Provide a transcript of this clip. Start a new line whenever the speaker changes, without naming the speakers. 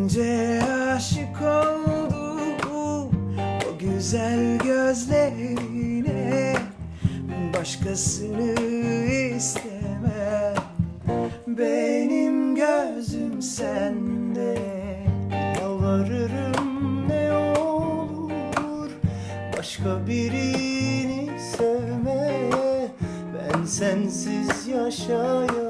Önce aşık oldum o güzel gözlerine. Başkasını istemem. Benim gözüm sende. Yalvarırım ne olur Başka birini sevme. Ben sensiz yaşayamam.